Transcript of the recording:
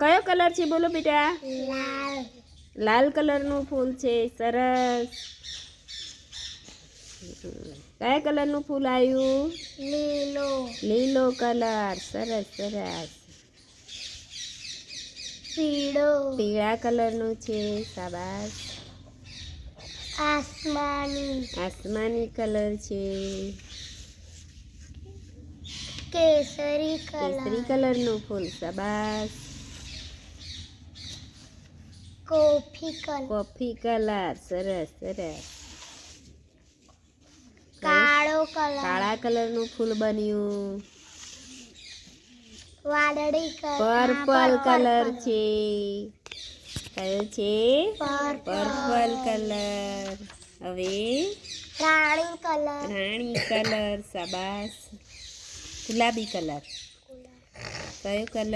કયો કલર છે બોલો બેટા લાલ લાલ કલર નું ફૂલ છે સરસ કયા કલર નું ફૂલ આવ્યું લીલો લીલો કલર સરસ સરસ પીળો પીળા કલર નું છે સબાસ આસમાની આસમાની કલર છે કેસરી કલર કેસરી કલર નું ફૂલ સબાસ કોફી કલર કોફી કલર સરસ સરસ કાળો કલર કાળા કલરનું ફૂલ બન્યું વાદળી કલર પર્પલ કલર છે કયો છે પર્પલ કલર હવે રાણી કલર રાણી કલર સબાસ ગુલાબી કલર કયો કલર